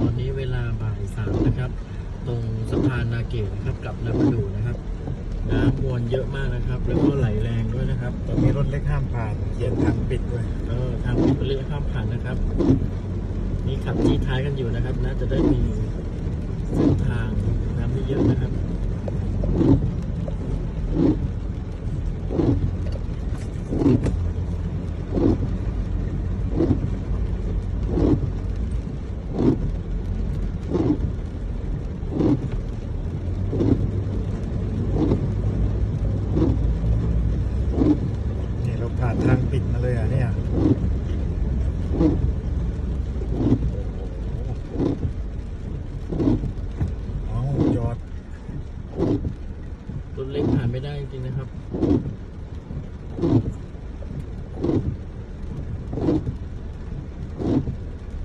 ตอนนี้เวลาบ่ายสามนะครับ ตรงสะพานนาเกตนะครับกลับนาประดูนะครับ น้ำมวลเยอะมากนะครับ แล้วก็ไหลแรงด้วยนะครับ ตอนนี้รถเล็กห้ามผ่านเขียนทางปิดด้วยเออทางที่เป็นเรื่องข้ามผ่านนะครับ นี่ขับจี้ท้ายกันอยู่นะครับ น่าจะได้มีเส้นทางน้ำไม่เยอะนะครับ นี่เราผ่านทางปิดมาเลยอะเนี่ยเอจอดรถเล็กผ่านไม่ได้จริงนะครับ